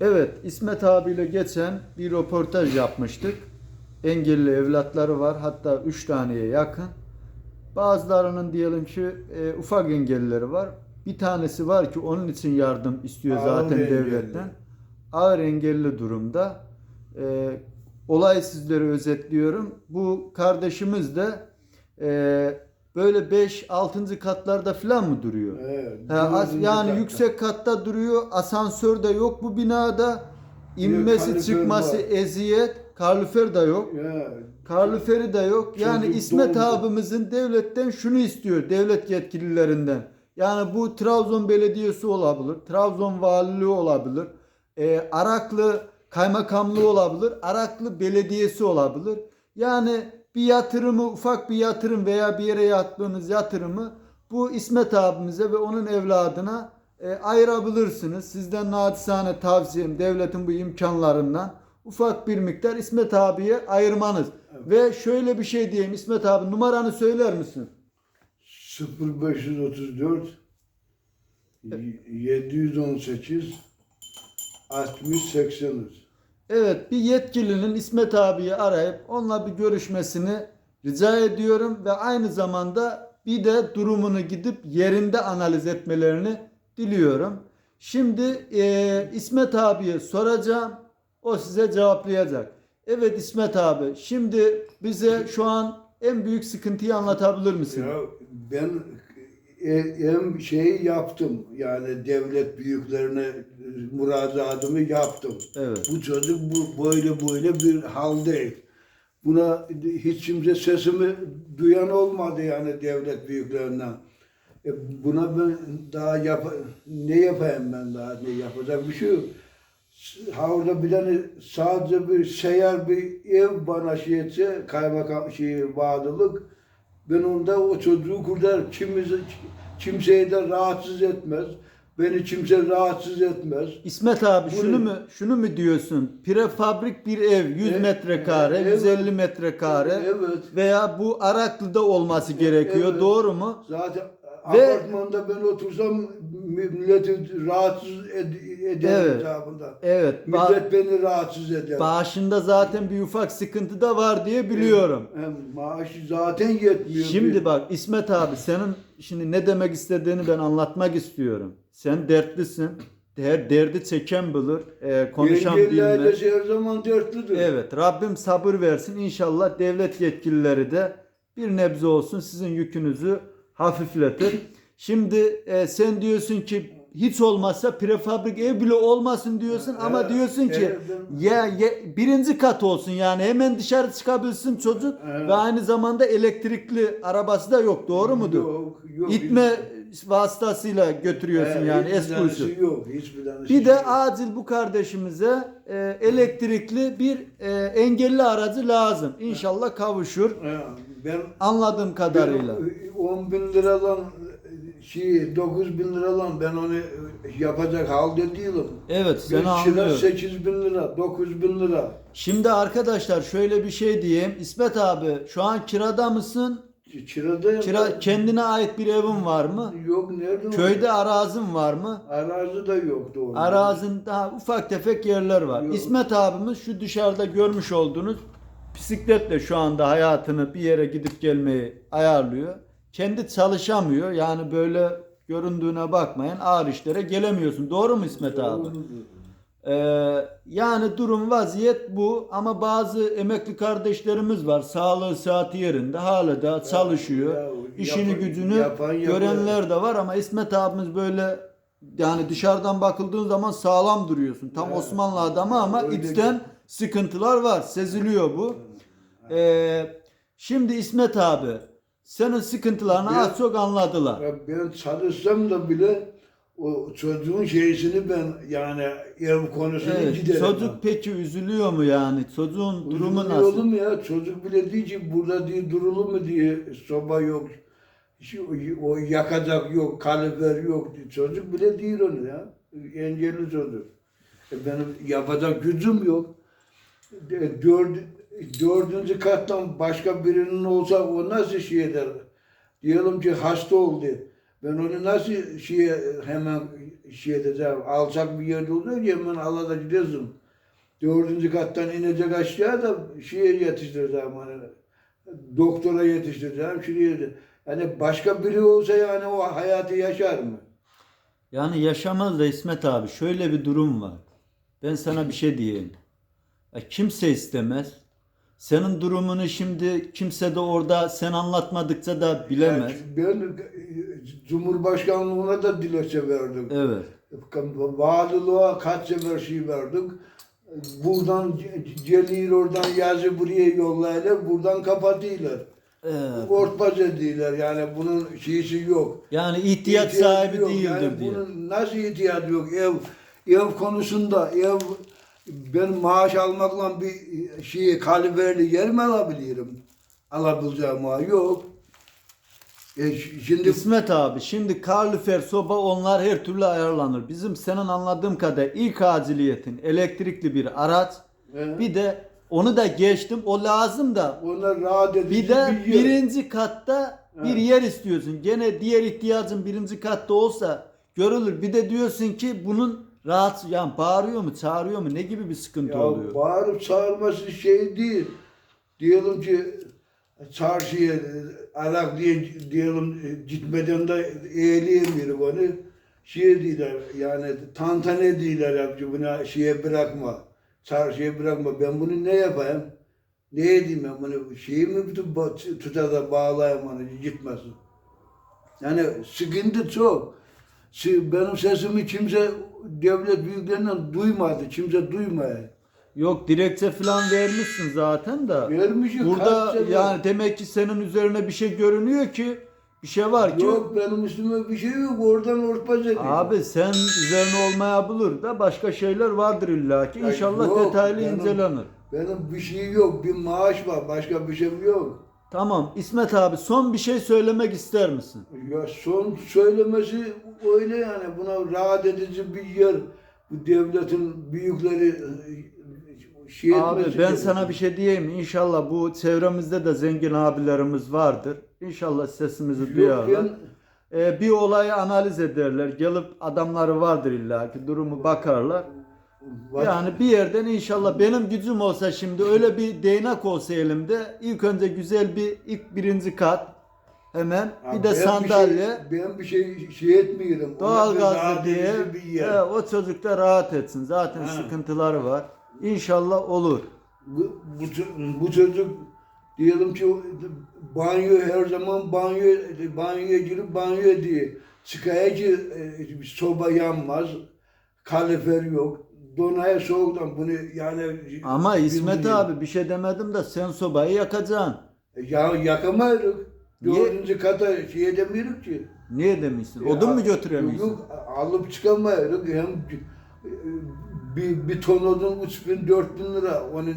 Evet, İsmet abiyle geçen bir röportaj yapmıştık. Engelli evlatları var, hatta 3 taneye yakın. Bazılarının diyelim ki e, ufak engellileri var. Bir tanesi var ki onun için yardım istiyor Ağır zaten engelli. devletten. Ağır engelli durumda. E, olay sizlere özetliyorum. Bu kardeşimiz de e, böyle 5-6. katlarda falan mı duruyor? Evet, Ha, yani katta. yüksek katta duruyor. Asansör de yok bu binada. İnmesi kalorifer çıkması var. eziyet. Kalorifer de yok. Ya, Kaloriferi de yok. Yani Çocuk İsmet doğdu. abimizin devletten şunu istiyor. Devlet yetkililerinden. Yani bu Trabzon Belediyesi olabilir. Trabzon Valiliği olabilir. e, Araklı Kaymakamlığı olabilir. Araklı Belediyesi olabilir. Yani bir yatırımı ufak bir yatırım veya bir yere yaptığınız yatırımı bu İsmet abimize ve onun evladına e, ayırabilirsiniz. Sizden naçizane tavsiyem devletin bu imkanlarından ufak bir miktar İsmet abiye ayırmanız. Ve şöyle bir şey diyeyim İsmet abi numaranı söyler misin? 0534 718 60 83 Evet bir yetkilinin İsmet abiyi arayıp onunla bir görüşmesini rica ediyorum ve aynı zamanda bir de durumunu gidip yerinde analiz etmelerini diliyorum. Şimdi e, İsmet abiye soracağım. O size cevaplayacak. Evet İsmet abi şimdi bize şu an en büyük sıkıntıyı anlatabilir misin? Ya ben hem şeyi yaptım yani devlet büyüklerine müracaatımı yaptım. Evet. Bu çocuk bu böyle böyle bir halde. Buna hiç kimse sesimi duyan olmadı yani devlet büyüklerinden. E buna ben daha yap ne yapayım ben daha ne yapacak bir şey yok. Ha orada bir tane sadece bir seyyar bir ev bana şey etse kaymakam şey vadılık ben onda o çocuğu kurtar kimse kimseyi de rahatsız etmez. Beni kimse rahatsız etmez. İsmet abi Bunu- şunu mu şunu mu diyorsun? Prefabrik bir ev 100 Evet, metrekare, evet. 150 metrekare Evet. veya bu Araklı'da olması gerekiyor. Evet. Doğru mu? Zaten Ve- apartmanda ben otursam milleti rahatsız ed- ederim Evet. Evet. Millet beni rahatsız eder. bağışında zaten bir ufak sıkıntı da var diye biliyorum. Hem maaşı zaten yetmiyor. Şimdi bak İsmet abi senin şimdi ne demek istediğini ben anlatmak istiyorum. Sen dertlisin. Her derdi çeken bilir. e, konuşan bilmez. her zaman dertlidir. Evet Rabbim sabır versin. İnşallah devlet yetkilileri de bir nebze olsun sizin yükünüzü hafifletir. Şimdi e, sen diyorsun ki hiç olmazsa prefabrik ev bile olmasın diyorsun ama Evet, diyorsun ki evet, ya, ya birinci kat olsun yani hemen dışarı çıkabilsin çocuk Evet. ve aynı zamanda elektrikli arabası da yok doğru mudur? Yok, yok. İtme vasıtasıyla götürüyorsun He, yani hiçbir eski tanesi usul. Yok, hiçbir tanesi Bir de yok. acil bu kardeşimize e, elektrikli bir e, engelli aracı lazım. İnşallah kavuşur. He, Ben Anladığım kadarıyla. Ben 10 bin liradan şey 9 bin liradan ben onu yapacak halde değilim. Evet seni Bir kira anlıyorum. 8 bin lira, 9 bin lira. Şimdi arkadaşlar şöyle bir şey diyeyim. İsmet abi şu an kirada mısın? Kiradayım. Kira, kendine ait bir evin var mı? Yok nerede? Köyde arazin var mı? Arazi de yok doğru. Arazin daha ufak tefek yerler var. Yok. İsmet abimiz şu dışarıda görmüş olduğunuz bisikletle şu anda hayatını bir yere gidip gelmeyi ayarlıyor. Kendi çalışamıyor. Yani böyle göründüğüne bakmayın ağır işlere gelemiyorsun. Doğru mu İsmet abi? Ee, yani durum vaziyet bu ama bazı emekli kardeşlerimiz var. Sağlığı saati yerinde hala da çalışıyor. ya, İşini yapan- gücünü yapan görenler de var ama İsmet abimiz böyle yani dışarıdan bakıldığın zaman sağlam duruyorsun. Tam Evet. Osmanlı adamı ama Öyle içten bir- sıkıntılar var. Seziliyor bu. Ee, şimdi İsmet abi senin sıkıntılarını Ben- az çok anladılar. Ya ben çalışsam da bile o çocuğun şeysini ben yani ev konusunu Evet, giderim. çocuk peki üzülüyor mu yani? Çocuğun durumu Üzülüyor nasıl? oğlum ya çocuk bile diyor ki burada diye durulur mu diye soba yok. O yakacak yok, kalifer yok diye. Çocuk bile değil onu ya. Engelli çocuk. E benim yapacak gücüm yok. E, Dört, dördüncü kattan başka birinin olsa o nasıl şey eder? Diyelim ki hasta oldu. Ben onu nasıl şeye hemen şey edeceğim. Alçak bir yerde oluyor ki hemen alada gidiyorsun. Dördüncü kattan inecek aşağı da şeye yetiştireceğim hani. Doktora yetiştireceğim. Şuraya Yani başka biri olsa yani o hayatı yaşar mı? Yani yaşamaz da İsmet abi şöyle bir durum var. Ben sana bir şey diyeyim. Ya kimse istemez. Senin durumunu şimdi kimse de orada sen anlatmadıkça da bilemez. Yani ben e, Cumhurbaşkanlığına da dilekçe verdim. Evet. Valiliğe kaç sefer şey verdik. Buradan ce- geliyor oradan yazı buraya yollayırlar. Buradan kapatıyorlar. Evet. Ortbaz ediyorlar yani bunun şeysi yok. Yani ihtiyaç sahibi yok. değildir yani diye. Bunun nasıl ihtiyacı yok? Ev ev konusunda ev ben maaş almakla bir şeyi kaliberli yer mi alabilirim? Alabileceğim maaş yok. E, şimdi İsmet abi şimdi kalorifer soba onlar her türlü ayarlanır. Bizim senin anladığım kadar ilk aciliyetin elektrikli bir araç. He. Bir de onu da geçtim o lazım da onlar rahat edici bir de bir yer. birinci katta bir Evet. yer istiyorsun. Gene diğer ihtiyacın birinci katta olsa görülür. Bir de diyorsun ki bunun rahat yani bağırıyor mu çağırıyor mu ne gibi bir sıkıntı Ya oluyor. bağırıp çağırması şey değil. Diyelim ki çarşıya alak diye diyelim gitmeden de eğleyemiyor onu. Şey diyorlar yani tantane diyorlar yapıcı buna şeye bırakma. Çarşıya bırakma. Ben bunu ne yapayım? Ne edeyim ben bunu? Şeyi mi tutar da bağlayayım onu gitmesin. Yani sıkıntı çok. Benim sesimi kimse devlet büyüklerinden duymadı. Kimse duymaya. Yok dilekçe falan vermişsin zaten de. Vermişim Burada kaç yani demek ki senin üzerine bir şey görünüyor ki bir şey var ki Yok benim üstüme bir şey yok. Oradan ortbaz ediyor. Abi sen üzerine olmayabilir da başka şeyler vardır illa ki. Ya İnşallah yok, detaylı benim- incelenir. Benim bir şey yok. Bir maaş var. Başka bir şeyim yok. Tamam İsmet abi son bir şey söylemek ister misin? Ya son söylemesi öyle yani. Buna rahat edici bir yer. Bu devletin büyükleri e, şey Abi ben gerekiyor. sana bir şey diyeyim? İnşallah bu çevremizde de zengin abilerimiz vardır. İnşallah sesimizi duyarlar. ben Ee, bir olayı analiz ederler. Gelip adamları vardır illa ki durumu bakarlar. Bak- Yani bir yerden inşallah benim gücüm olsa şimdi öyle bir değnek olsa elimde ilk önce güzel bir ilk birinci kat hemen Ya bir de sandalye şey, ben bir şey şey bir doğalgazlı diye bir yer. he, o çocuk da rahat etsin. Zaten Ha. sıkıntıları var. İnşallah olur. Bu, bu, ço- bu çocuk diyelim ki banyo her zaman banyo banyoya girip banyo diye ki e, soba yanmaz kalorifer yok donaya soğuktan bunu yani Ama İsmet bilmiyorum. abi bir şey demedim de sen sobayı yakacaksın. ya yakamıyoruz Niye? dördüncü kata şey edemiyoruz ki Niye demişsin? Odun mu götüremiyorsun? Yok, alıp çıkamıyoruz hem e, bir, bir ton odun 3000 4000 lira onu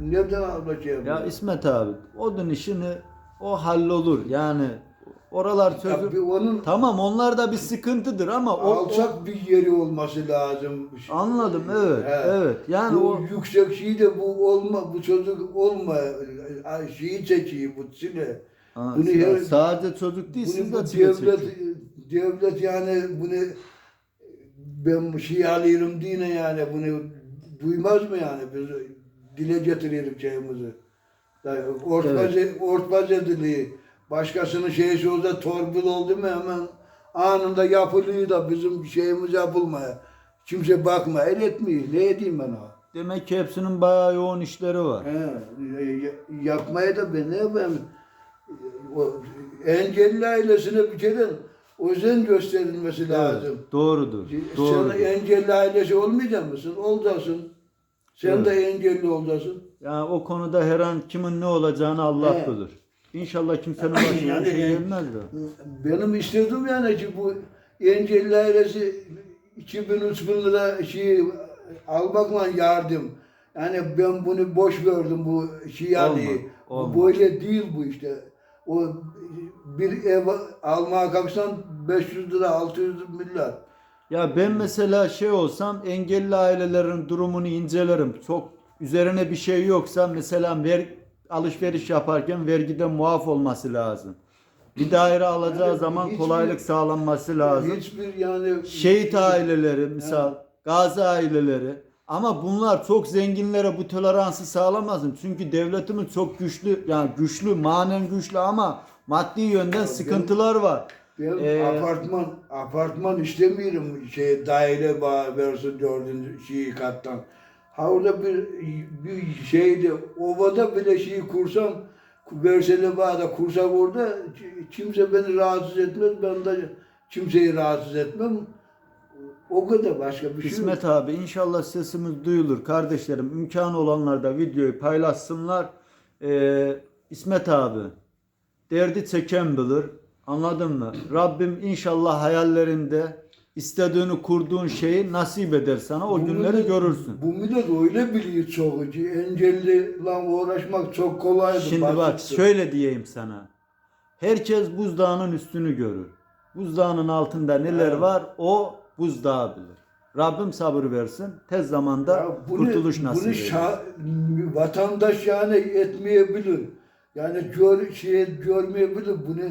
nereden alacağım? Ya İsmet abi odun işini o hallolur. Yani oralar bir onun Tamam onlar da bir sıkıntıdır ama o, o- alçak bir yeri olması lazım. anladım evet He. evet. Yani bu o yüksek şey de bu olma, bu çocuk olma, şeyi çekiyor bu çile. Ha, bunu her- sadece çocuk değil siz Bunu de çile devlet, devlet yani bunu ben şey alıyorum diye yani bunu duymaz mı yani biz dile getirelim şeyimizi. Yani ortbaz, ortbaz ediliyor. Başkasının şeysi olsa torpil oldu mu hemen anında yapılıyor da bizim şeyimiz yapılmaya. Kimse bakma, el etmiyor. Ne edeyim ben o? Demek ki hepsinin bayağı yoğun işleri var. He, ya- yapmaya da ben ne yapayım? O engelli ailesine bir kere özen gösterilmesi lazım. Evet, doğrudur. Sen Doğrudur. engelli ailesi olmayacak mısın? Olacaksın. Sen Evet. de engelli olacaksın. Yani o konuda her an kimin ne olacağını Allah He. bilir. İnşallah kimsenin başına bir Yani- şey gelmez de. Benim istediğim yani ki bu engelli ailesi 2000-3000 lira şey almakla yardım. Yani ben bunu boş verdim bu şey. Bu olmaz. böyle değil bu işte. O bir ev almaya kalksan 500 lira 600 milyar. Ya ben mesela şey olsam engelli ailelerin durumunu incelerim. Çok üzerine bir şey yoksa mesela ver, alışveriş yaparken vergiden muaf olması lazım. Bir daire alacağı Yani zaman hiçbir- kolaylık sağlanması lazım. Hiçbir yani Şehit aileleri misal, gazi aileleri ama bunlar çok zenginlere bu toleransı sağlamazsın. Çünkü devletimiz çok güçlü yani güçlü manen güçlü ama maddi yönden sıkıntılar var. Ben Ee, apartman apartman istemiyorum şey daire versin dördüncü şey kattan. Ha orada bir bir şeyde ovada bile şey kursam versene bağda kursak orada kimse beni rahatsız etmez ben de kimseyi rahatsız etmem. O kadar başka bir şey yok. İsmet abi inşallah sesimiz duyulur. Kardeşlerim imkanı olanlar da videoyu paylaşsınlar. Ee, İsmet abi derdi çeken bilir. Anladın mı? Rabbim inşallah hayallerinde istediğini kurduğun şeyi nasip eder sana. O Bu günleri millet- görürsün. Bu millet öyle biliyor çok. Engelli lan uğraşmak çok kolaydı. Şimdi bak basitti. şöyle diyeyim sana. Herkes buzdağının üstünü görür. Buzdağının altında neler Evet. var o buzdağı bilir. Rabbim sabır versin. Tez zamanda Ya bunu, kurtuluş nasip bunu eder. şa- vatandaş yani etmeyebilir. Yani gör, şey görmeyebilir. Bunu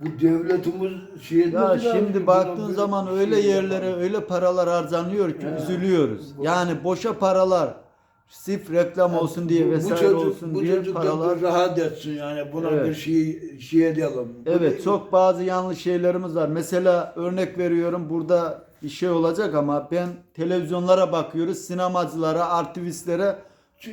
bu devletimiz şey Ya etmesi lazım ki şimdi baktığın zaman şey öyle yerlere yapalım. öyle paralar harcanıyor ki Ya, üzülüyoruz. bu- Yani boşa paralar sırf reklam olsun diye Bu- vesaire çocuk- olsun bu diye çocuk da paralar bir rahat etsin yani buna Evet. bir şey şey edelim. Bu- Evet çok bazı yanlış şeylerimiz var. Mesela örnek veriyorum burada bir şey olacak ama ben televizyonlara bakıyoruz. Sinemacılara, aktivistlere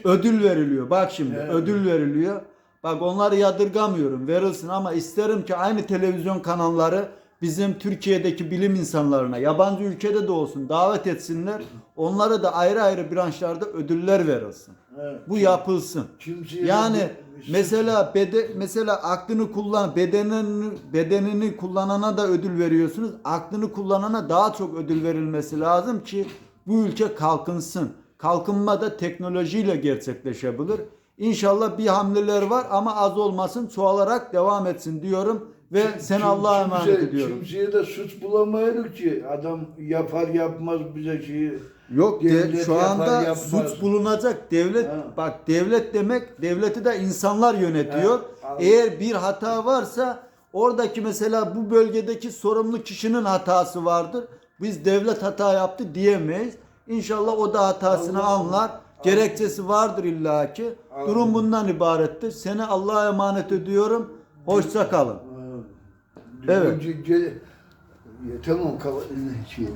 ödül veriliyor. Bak şimdi Evet. ödül veriliyor. Bak onları yadırgamıyorum. Verilsin ama isterim ki aynı televizyon kanalları bizim Türkiye'deki bilim insanlarına, yabancı ülkede de olsun davet etsinler. Onlara da ayrı ayrı branşlarda ödüller verilsin. Evet. Bu yapılsın. Kimseye Yani bu- mesela bede, mesela aklını kullan bedenini bedenini kullanana da ödül veriyorsunuz. Aklını kullanana daha çok ödül verilmesi lazım ki bu ülke kalkınsın. Kalkınma da teknolojiyle gerçekleşebilir. İnşallah bir hamleler var ama az olmasın, çoğalarak devam etsin diyorum ve sen Kim- Allah'a kimse- emanet ediyorum. Kimseye de suç bulamayız ki. Adam yapar yapmaz bize şey. Yok de, şu yapar, anda yapmaz. suç bulunacak devlet Ha. bak devlet demek devleti de insanlar yönetiyor. Ha. Eğer bir hata varsa oradaki mesela bu bölgedeki sorumlu kişinin hatası vardır. Biz devlet hata yaptı diyemeyiz. İnşallah o da hatasını Anladım. anlar. Gerekçesi vardır illaki. Anladım. Durum bundan ibarettir. Seni Allah'a emanet ediyorum. Hoşça kalın. Evet. Ya, tamam kal- şeyde.